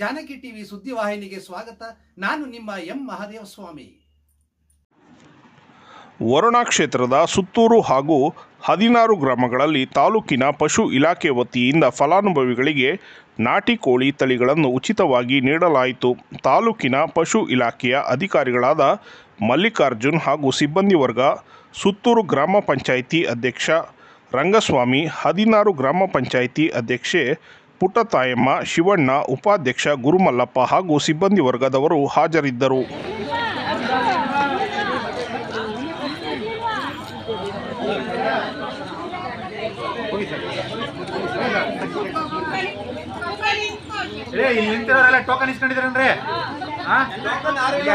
Janaki TV ಸುದ್ದಿವಾಹಿನಿಗೆ ಸ್ವಾಗತ. ನಾನು ನಿಮ್ಮ ಎಂ ಮಹಾದೇವ ಸ್ವಾಮಿ ವರುಣಾ ಕ್ಷೇತ್ರದ ಸುತ್ತೂರು ಹಾಗೂ ಹದಿನಾರು ಗ್ರಾಮಗಳಲ್ಲಿ ತಾಲೂಕಿನ ಪಶು ಇಲಾಖೆ ವತಿಯಿಂದ ಫಲಾನುಭವಿಗಳಿಗೆ ನಾಟಿ ಕೋಳಿ ತಳಿಗಳನ್ನು ಉಚಿತವಾಗಿ ನೀಡಲಾಯಿತು. ತಾಲೂಕಿನ ಪಶು ಇಲಾಖೆಯ ಅಧಿಕಾರಿಗಳಾದ ಮಲ್ಲಿಕಾರ್ಜುನ್ ಹಾಗೂ ಸಿಬ್ಬಂದಿ ವರ್ಗ, ಸುತ್ತೂರು ಗ್ರಾಮ ಪಂಚಾಯಿತಿ ಅಧ್ಯಕ್ಷ ರಂಗಸ್ವಾಮಿ, ಹದಿನಾರು ಗ್ರಾಮ ಪಂಚಾಯಿತಿ ಅಧ್ಯಕ್ಷೆ ಪುಟ್ಟತಾಯಮ್ಮ ಶಿವಣ್ಣ, ಉಪಾಧ್ಯಕ್ಷ, ಗುರುಮಲ್ಲಪ್ಪ ಹಾಗೂ ಸಿಬ್ಬಂದಿ ವರ್ಗದವರು ಹಾಜರಿದ್ದರು. ಟೋಕನ್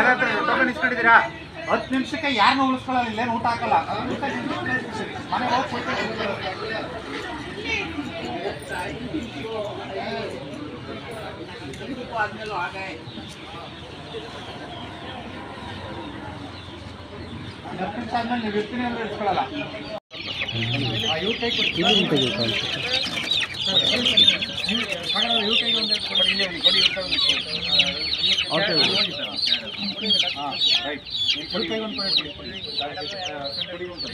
ಹತ್ರ ಟೋಕನ್ ಇಸ್ಕೊಂಡಿದ್ದೀರಾ? ಹತ್ತು ನಿಮಿಷಕ್ಕೆ ಯಾರನ್ನೂ ಉಳಿಸ್ಕೊಳ್ಳಲ್ಲ ಇಲ್ಲೇನು ಊಟ ಹಾಕಲ್ಲ.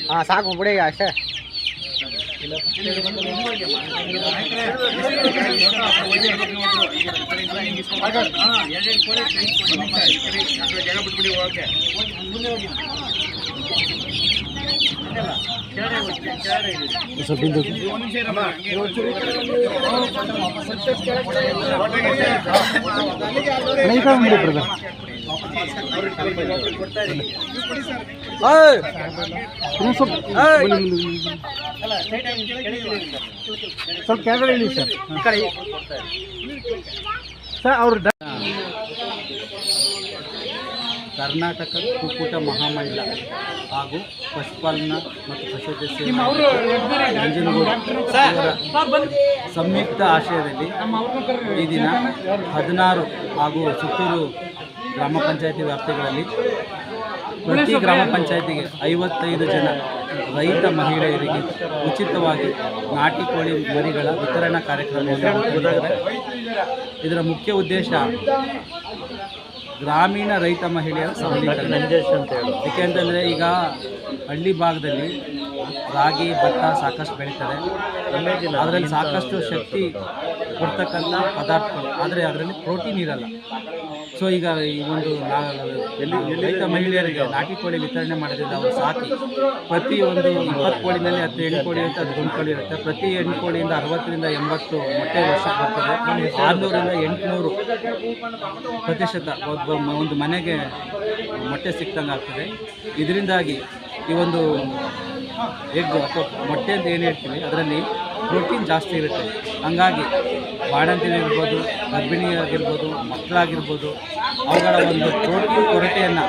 ಹಾಂ ಸಾಕು ಬಿಡಿ ಅಷ್ಟೇ ಸ್ವಲ್ಪ ಹಿಂದೆ ಅಣ್ಣ, ಈ ಕಡೆ ಸ್ವಲ್ಪ ಕೆಳಗಡೆ ಇಳಿ ಸರ್. ಸರ್ ಅವ್ರ ಕರ್ನಾಟಕ ಕುಕ್ಕುಟ ಮಹಾಮಹಿಳ ಹಾಗೂ ಪಶುಪಾಲನ ಮತ್ತು ಇವರ ಸಂಯುಕ್ತ ಆಶಯದಲ್ಲಿ ಈ ದಿನ ಹದಿನಾರು ಹಾಗೂ ಸುತ್ತೂರು ಗ್ರಾಮ ಪಂಚಾಯಿತಿ ವ್ಯಾಪ್ತಿಗಳಲ್ಲಿ ಪ್ರತಿ ಗ್ರಾಮ ಪಂಚಾಯತಿಗೆ ಐವತ್ತೈದು ಜನ ರೈತ ಮಹಿಳೆಯರಿಗೆ ಉಚಿತವಾಗಿ ನಾಟಿ ಕೋಳಿ ಮರಿಗಳ ವಿತರಣಾ ಕಾರ್ಯಕ್ರಮವನ್ನು ಇದರ ಮುಖ್ಯ ಉದ್ದೇಶ ಗ್ರಾಮೀಣ ರೈತ ಮಹಿಳೆಯರ ಸಬಲೀಕರಣ. ಏಕೆಂತಂದರೆ ಈಗ ಹಳ್ಳಿ ಭಾಗದಲ್ಲಿ ರಾಗಿ ಭತ್ತ ಸಾಕಷ್ಟು ಬೆಳೀತಾರೆ ಅದರಲ್ಲಿ ಸಾಕಷ್ಟು ಶಕ್ತಿ ಕೊಡ್ತಕ್ಕಂಥ ಪದಾರ್ಥಗಳು. ಆದರೆ ಅದರಲ್ಲಿ ಪ್ರೋಟೀನ್ ಇರಲ್ಲ. ಸೊ ಈಗ ಈ ಒಂದು ರೈತ ಮಹಿಳೆಯರಿಗೆ ನಾಟಿ ಕೋಳಿ ವಿತರಣೆ ಮಾಡೋದ್ರಿಂದ ಅವರು ಸಾಕಿ, ಪ್ರತಿ ಒಂದು ಇಪ್ಪತ್ತು ಕೋಳಿನಲ್ಲಿ ಹತ್ತು ಹೆಣ್ಣು ಕೋಳಿ ಅಂತ ಅದು ಕೋಳಿ ಇರುತ್ತೆ. ಪ್ರತಿ ಎಂಟು ಕೋಳಿಯಿಂದ ಅರವತ್ತರಿಂದ ಎಂಬತ್ತು ಮೊಟ್ಟೆ ವರ್ಷಕ್ಕೆ ಬರ್ತದೆ. ಆರುನೂರಿಂದ ಎಂಟುನೂರು ಪ್ರತಿಶತ ಒಬ್ಬ ಒಂದು ಮನೆಗೆ ಮೊಟ್ಟೆ ಸಿಕ್ತಂಗೆ ಆಗ್ತದೆ ಇದರಿಂದಾಗಿ ಈ ಒಂದು ಎಗ್ ಮೊಟ್ಟೆ ಅಂತ ಏನು ಹೇಳ್ತೀವಿ ಅದರಲ್ಲಿ ಪ್ರೋಟೀನ್ ಜಾಸ್ತಿ ಇರುತ್ತೆ. ಹಂಗಾಗಿ ಗರ್ಭಿಣಿ ಗರ್ಭಿಣಿಯಾಗಿರ್ಬೋದು ಮಕ್ಕಳಾಗಿರ್ಬೋದು, ಅವುಗಳ ಒಂದು ಪ್ರೋಟೀನ್ ಕೊರತೆಯನ್ನು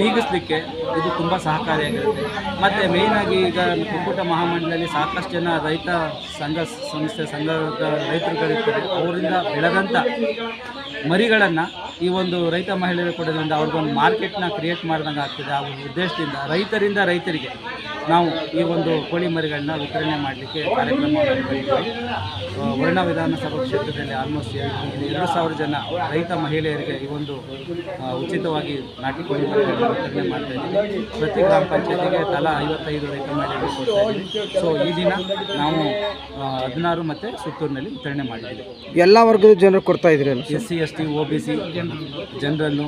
ನೀಗಿಸಲಿಕ್ಕೆ ಇದು ತುಂಬ ಸಹಕಾರಿಯಾಗಿರುತ್ತೆ. ಮತ್ತು ಮೇಯ್ನಾಗಿ ಈಗ ಕುಕ್ಕುಟ ಮಹಾಮಂಡಲದಲ್ಲಿ ಸಾಕಷ್ಟು ಜನ ರೈತ ಸಂಘ, ಸಂಸ್ಥೆ, ಸಂಘದ ರೈತರುಗಳಿರ್ತಾರೆ. ಅವರಿಂದ ಬೆಳೆದಂಥ ಮರಿಗಳನ್ನು ಈ ಒಂದು ರೈತ ಮಹಿಳೆಯರು ಕೊಡೋದ್ರಿಂದ ಅವ್ರಿಗೊಂದು ಮಾರ್ಕೆಟ್ನ ಕ್ರಿಯೇಟ್ ಮಾಡಿದಂಗೆ ಆಗ್ತದೆ. ಆ ಉದ್ದೇಶದಿಂದ ರೈತರಿಂದ ರೈತರಿಗೆ ನಾವು ಈ ಒಂದು ಕೋಳಿ ಮರಿಗಳನ್ನ ವಿತರಣೆ ಮಾಡಲಿಕ್ಕೆ ಕಾರ್ಯಕ್ರಮ ವರ್ಣ ವಿಧಾನಸಭಾ ಕ್ಷೇತ್ರದಲ್ಲಿ ಆಲ್ಮೋಸ್ಟ್ ಎರಡು ಸಾವಿರ ಜನ ರೈತ ಮಹಿಳೆಯರಿಗೆ ಈ ಒಂದು ಉಚಿತವಾಗಿ ನಾಟಿ ಕೋಳಿ ಮರಿಗಳನ್ನ ವಿತರಣೆ ಮಾಡ್ತಾ ಇದ್ದೀವಿ. ಪ್ರತಿ ಗ್ರಾಮ ಪಂಚಾಯತಿಗೆ ತಲಾ ಐವತ್ತೈದು ರೈತ ಮಹಿಳೆಯರಿಗೆ ಕೊಡ್ತಾ ಸೊ ಈ ದಿನ ನಾವು ಹದಿನಾರು ಮತ್ತು ಸುತ್ತೂರಿನಲ್ಲಿ ವಿತರಣೆ ಮಾಡಿದ್ದೀವಿ. ಎಲ್ಲ ವರ್ಗದ ಜನರು ಕೊಡ್ತಾ ಇದ್ರಿ S C S T O B C ಜನರಲ್ಲು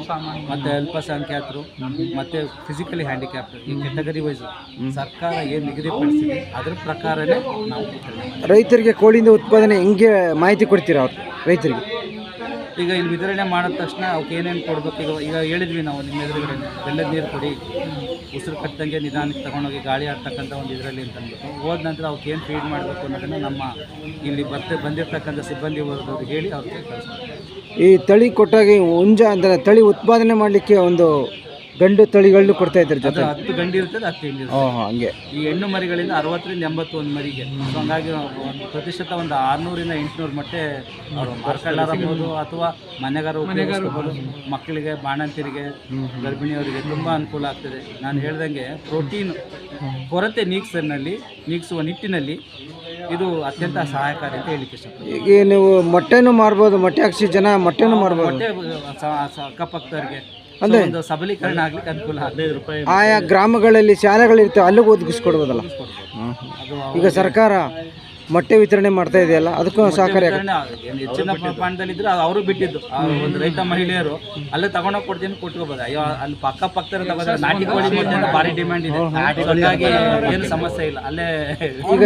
ಮತ್ತು ಅಲ್ಪಸಂಖ್ಯಾತರು ಮತ್ತು ಫಿಸಿಕಲಿ ಹ್ಯಾಂಡಿಕ್ಯಾಪ್ ಈ ಕೆಟಗರಿ ವೈಸ್ ಸರ್ಕಾರ ಏನು ನಿಗದಿಪಡಿಸಿದೆ ಅದರ ಪ್ರಕಾರನೇ ನಾವು ರೈತರಿಗೆ ಕೋಳಿಯಿಂದ ಉತ್ಪಾದನೆ ಹೆಂಗೆ ಮಾಹಿತಿ ಕೊಡ್ತೀರಾ ಅವ್ರು ರೈತರಿಗೆ? ಈಗ ಇಲ್ಲಿ ವಿತರಣೆ ಮಾಡಿದ ತಕ್ಷಣ ಅವಕ್ಕೆ ಏನೇನು ಕೊಡಬೇಕು? ಈಗ ಈಗ ಹೇಳಿದ್ವಿ ನಾವು ನಿಮ್ಮ ಎದುರುಗಡೆ, ಬೆಲ್ಲದ ನೀರು ಕೊಡಿ, ಉಸಿರು ಕಟ್ಟಂಗೆ ನಿಧಾನಕ್ಕೆ ತಗೊಂಡೋಗಿ ಗಾಳಿ ಆಡ್ತಕ್ಕಂಥ ಒಂದು ಇದರಲ್ಲಿ ಅಂತ ಅಂದ್ಬಿಟ್ಟು, ಹೋದ ನಂತರ ಅವಕ್ಕೆ ಏನು ಫೀಡ್ ಮಾಡಬೇಕು ಅನ್ನೋದನ್ನು ನಮ್ಮ ಇಲ್ಲಿ ಬರ್ತ, ಬಂದಿರತಕ್ಕಂಥ ಸಿಬ್ಬಂದಿ ವರ್ಗದವ್ರಿಗೆ ಹೇಳಿ ಅವ್ರಿಗೆ ಈ ತಳಿ ಕೊಟ್ಟಾಗಿ ಹುಂಜ ಅಂದರೆ ತಳಿ ಉತ್ಪಾದನೆ ಮಾಡಲಿಕ್ಕೆ ಒಂದು ಗಂಡು ತಳಿಗಳನ್ನು ಕೊಡ್ತಾ ಇದ್ದಾರೆ ಅದು ಜೊತೆ ಹತ್ತು ಗಂಡು ಇರ್ತದೆ ಹತ್ತು ಹೆಣ್ಣು ಇರ್ತದೆ. ಹಂಗೆ. ಈ ಹೆಣ್ಣು ಮರಿಗಳಿಂದ ಅರವತ್ತರಿಂದ ಎಂಬತ್ತು ಒಂದು ಮರಿಗೆ. ಸೊ ಹಂಗಾಗಿ ಒಂದು ಪ್ರತಿಶತ ಒಂದು ಆರ್ನೂರಿಂದ ಎಂಟುನೂರು ಮೊಟ್ಟೆ ಅವರು ಮಾರ್ಕೊಳ್ಳಾರಬಹುದು ಅಥವಾ ಮನೆಗಾರ ಉಪಯೋಗಿಸ್ಕೋಬಹುದು ಮಕ್ಕಳಿಗೆ ಬಾಣಂತಿರಿಗೆ ಗರ್ಭಿಣಿಯವರಿಗೆ ತುಂಬ ಅನುಕೂಲ ಆಗ್ತದೆ. ನಾನು ಹೇಳ್ದಂಗೆ ಪ್ರೋಟೀನ್ ಕೊರತೆ ನೀಗ್ಸನಲ್ಲಿ ನೀಗಿಸುವ ನಿಟ್ಟಿನಲ್ಲಿ ಇದು ಅತ್ಯಂತ ಸಹಾಯಕಾರಿ ಅಂತ ಹೇಳಿಕೆ ಇಷ್ಟಪಡ್ತೀನಿ. ಈಗ ನೀವು ಮೊಟ್ಟೆನೂ ಮಾರ್ಬೋದು ಮೊಟ್ಟೆ ಹಾಕ್ಸಿ ಜನ ಮೊಟ್ಟೆನೂ ಮಾರ್ಬೋದು. ಮೊಟ್ಟೆ ಅಕ್ಕಪಕ್ಕದವ್ರಿಗೆ. ಅಂದ್ರೆ- ಒಂದು ಸಬಲೀಕರಣ ಆಗ್ಲಿಕ್ಕೆ ಅನುಕೂಲ ಹದಿನೈದು ರೂಪಾಯಿ ಆಯಾ ಗ್ರಾಮಗಳಲ್ಲಿ ಶಾಲೆಗಳಿರ್ತವೆ ಅಲ್ಲಿಗೆ ಒದಗಿಸ್ಕೊಡ್ಬೋದಲ್ಲ? ಈಗ ಸರ್ಕಾರ ಮೊಟ್ಟೆ ವಿತರಣೆ ಮಾಡ್ತಾ ಇದೆಯಲ್ಲ ಅದಕ್ಕೂ ಸಹಕಾರಿ ಆಗುತ್ತೆ. ಏನು ಹೆಚ್ಚಿನ ಪ್ರಮಾಣದಲ್ಲಿ ಇದ್ರೆ ಅದು ಅವರು ಬಿಟ್ಟಿದ್ದು. ಆ ಒಂದು ರೈತ ಮಹಿಳೆಯರು ಅಲ್ಲೇ ತಗೊಂಡೋಗಿ ಕೊಡ್ತೀನಿ ಕೊಟ್ಕೋಬೋದು. ಅಯ್ಯೋ ಅಲ್ಲಿ ಪಕ್ಕ ಪಕ್ಕದ ತಗೋದ್ರೆ ನಾಟಿ ಕೋಳಿ ಮೊಟ್ಟೆ ಭಾರಿ ಡಿಮ್ಯಾಂಡ್ ಇದೆ. ಹಾಗಾಗಿ ಏನು ಸಮಸ್ಯೆ ಇಲ್ಲ. ಅಲ್ಲೇ ಈಗ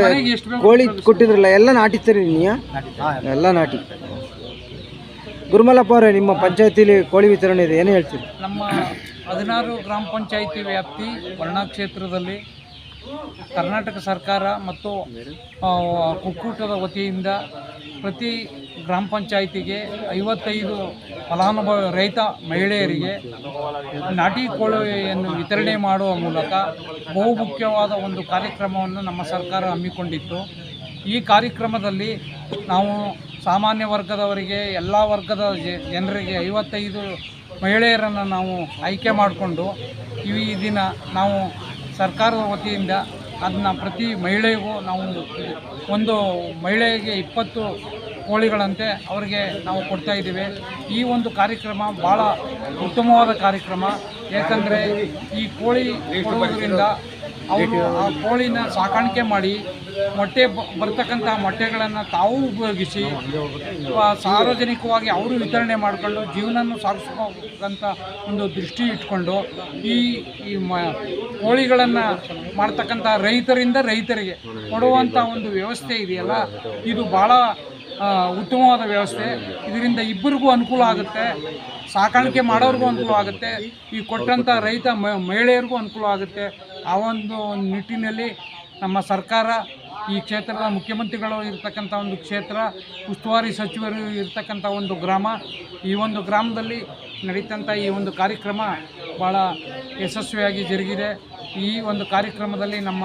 ಕೋಳಿ ಕೊಟ್ಟಿದ್ರಲ್ಲ ಎಲ್ಲ ನಾಟಿ ತರಿ ನೀಯಾ ಎಲ್ಲ ನಾಟಿ. ಗುರುಮಲ್ಲಪ್ಪ ಅವರೇ, ನಿಮ್ಮ ಪಂಚಾಯತಿಲಿ ಕೋಳಿ ವಿತರಣೆ ಇದೆ, ಏನು ಹೇಳ್ತೀರಿ? ನಮ್ಮ ಹದಿನಾರು ಗ್ರಾಮ ಪಂಚಾಯಿತಿ ವ್ಯಾಪ್ತಿ ವರ್ಣಾ ಕ್ಷೇತ್ರದಲ್ಲಿ ಕರ್ನಾಟಕ ಸರ್ಕಾರ ಮತ್ತು ಒಕ್ಕೂಟದ ವತಿಯಿಂದ ಪ್ರತಿ ಗ್ರಾಮ ಪಂಚಾಯಿತಿಗೆ ಐವತ್ತೈದು ಫಲಾನುಭವಿ ರೈತ ಮಹಿಳೆಯರಿಗೆ ನಾಟಿ ಕೋಳಿಯನ್ನು ವಿತರಣೆ ಮಾಡುವ ಮೂಲಕ ಬಹು ಮುಖ್ಯವಾದ ಒಂದು ಕಾರ್ಯಕ್ರಮವನ್ನು ನಮ್ಮ ಸರ್ಕಾರ ಹಮ್ಮಿಕೊಂಡಿತ್ತು. ಈ ಕಾರ್ಯಕ್ರಮದಲ್ಲಿ ನಾವು ಸಾಮಾನ್ಯ ವರ್ಗದವರಿಗೆ, ಎಲ್ಲ ವರ್ಗದ ಜನರಿಗೆ ಐವತ್ತೈದು ಮಹಿಳೆಯರನ್ನು ನಾವು ಆಯ್ಕೆ ಮಾಡಿಕೊಂಡು ಈ ದಿನ ನಾವು ಸರ್ಕಾರದ ವತಿಯಿಂದ ಅದನ್ನ ಪ್ರತಿ ಮಹಿಳೆಗೂ ನಾವು ಒಂದು ಮಹಿಳೆಗೆ ಇಪ್ಪತ್ತು ಕೋಳಿಗಳಂತೆ ಅವರಿಗೆ ನಾವು ಕೊಡ್ತಾ ಇದ್ದೀವಿ. ಈ ಒಂದು ಕಾರ್ಯಕ್ರಮ ಭಾಳ ಉತ್ತಮವಾದ ಕಾರ್ಯಕ್ರಮ. ಏಕೆಂದರೆ ಈ ಕೋಳಿ ಕೊಡುವುದರಿಂದ ಅವರು ಆ ಕೋಳಿನ ಸಾಕಾಣಿಕೆ ಮಾಡಿ ಮೊಟ್ಟೆ ಬರ್ತಕ್ಕಂಥ ಮೊಟ್ಟೆಗಳನ್ನು ತಾವು ಉಪಯೋಗಿಸಿ ಸಾರ್ವಜನಿಕವಾಗಿ ಅವರು ವಿತರಣೆ ಮಾಡಿಕೊಂಡು ಜೀವನವನ್ನು ಸಾಗಿಸ್ಕೋಕ್ಕಂಥ ಒಂದು ದೃಷ್ಟಿ ಇಟ್ಕೊಂಡು ಈ ಈ ಮ ಕೋಳಿಗಳನ್ನು ಮಾಡ್ತಕ್ಕಂಥ ರೈತರಿಂದ ರೈತರಿಗೆ ಕೊಡುವಂಥ ಒಂದು ವ್ಯವಸ್ಥೆ ಇದೆಯಲ್ಲ? ಇದು ಭಾಳ ಉತ್ತಮವಾದ ವ್ಯವಸ್ಥೆ. ಇದರಿಂದ ಇಬ್ಬರಿಗೂ ಅನುಕೂಲ ಆಗುತ್ತೆ. ಸಾಕಾಣಿಕೆ ಮಾಡೋರಿಗೂ ಅನುಕೂಲ ಆಗುತ್ತೆ. ಈ ಕೊಟ್ಟಂಥ ರೈತ ಮಹಿಳೆಯರಿಗೂ ಅನುಕೂಲ ಆಗುತ್ತೆ. ಆ ಒಂದು ನಿಟ್ಟಿನಲ್ಲಿ ನಮ್ಮ ಸರ್ಕಾರ ಈ ಕ್ಷೇತ್ರದ ಮುಖ್ಯಮಂತ್ರಿಗಳು ಇರ್ತಕ್ಕಂಥ ಒಂದು ಕ್ಷೇತ್ರ, ಉಸ್ತುವಾರಿ ಸಚಿವರು ಇರ್ತಕ್ಕಂಥ ಒಂದು ಗ್ರಾಮ, ಈ ಒಂದು ಗ್ರಾಮದಲ್ಲಿ ನಡೀತಂಥ ಈ ಒಂದು ಕಾರ್ಯಕ್ರಮ ಭಾಳ ಯಶಸ್ವಿಯಾಗಿ ಜರುಗಿದೆ. ಈ ಒಂದು ಕಾರ್ಯಕ್ರಮದಲ್ಲಿ ನಮ್ಮ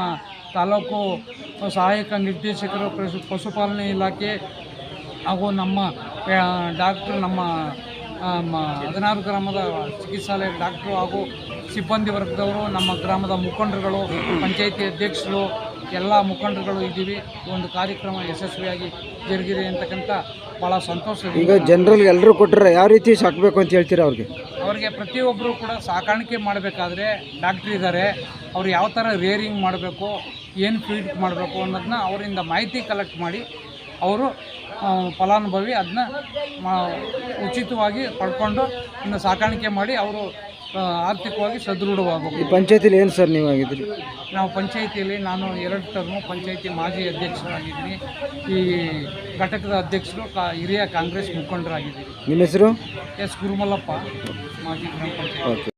ತಾಲೂಕು ಸಹಾಯಕ ನಿರ್ದೇಶಕರು, ಪಶು, ಪಶುಪಾಲನೆ ಇಲಾಖೆ ಹಾಗೂ ನಮ್ಮ ಡಾಕ್ಟ್ರು, ನಮ್ಮ ಹದಿನಾರು ಗ್ರಾಮದ ಚಿಕಿತ್ಸಾಲಯ ಡಾಕ್ಟ್ರು ಹಾಗೂ ಸಿಬ್ಬಂದಿ ವರ್ಗದವರು ನಮ್ಮ ಗ್ರಾಮದ ಮುಖಂಡರುಗಳು ಪಂಚಾಯಿತಿ ಅಧ್ಯಕ್ಷರು ಎಲ್ಲ ಮುಖಂಡರುಗಳು ಇದ್ದೀವಿ. ಒಂದು ಕಾರ್ಯಕ್ರಮ ಯಶಸ್ವಿಯಾಗಿ ಜರುಗಿದೆ ಅಂತಕ್ಕಂಥ ಭಾಳ ಸಂತೋಷ ಈಗ ಜನರಲ್ಲಿ ಎಲ್ಲರೂ ಕೊಟ್ಟರೆ ಯಾವ ರೀತಿ ಸಾಕಬೇಕು ಅಂತ ಹೇಳ್ತೀರ ಅವ್ರಿಗೆ? ಅವರಿಗೆ ಪ್ರತಿಯೊಬ್ಬರು ಕೂಡ ಸಾಕಾಣಿಕೆ ಮಾಡಬೇಕಾದ್ರೆ ಡಾಕ್ಟ್ರ್ ಇದ್ದಾರೆ. ಅವ್ರು ಯಾವ ಥರ ರೇರಿಂಗ್ ಮಾಡಬೇಕು ಏನು ಫೀಡ್ ಮಾಡಬೇಕು ಅನ್ನೋದನ್ನ ಅವರಿಂದ ಮಾಹಿತಿ ಕಲೆಕ್ಟ್ ಮಾಡಿ ಅವರು ಫಲಾನುಭವಿ ಅದನ್ನ ಉಚಿತವಾಗಿ ಪಡ್ಕೊಂಡು ಇನ್ನು ಸಾಕಾಣಿಕೆ ಮಾಡಿ ಅವರು ಆರ್ಥಿಕವಾಗಿ ಸದೃಢವಾಗಬೇಕು. ಈ ಪಂಚಾಯತಿಲಿ ಏನು ಸರ್ ನೀವು ಆಗಿದ್ದೀರಿ ನಾವು ಪಂಚಾಯಿತಿಯಲ್ಲಿ ನಾನು ಎರಡು ಟರ್ಮು ಪಂಚಾಯಿತಿ ಮಾಜಿ ಅಧ್ಯಕ್ಷರಾಗಿದ್ದೀನಿ. ಈ ಘಟಕದ ಅಧ್ಯಕ್ಷರು ಕಾ ಹಿರಿಯ ಕಾಂಗ್ರೆಸ್ ಮುಖಂಡರಾಗಿದ್ದೀನಿ ನಿಮ್ಮ ಹೆಸರು? ಎಸ್ ಗುರುಮಲ್ಲಪ್ಪ ಮಾಜಿ ಗ್ರಾಮ ಪಂಚಾಯತ್.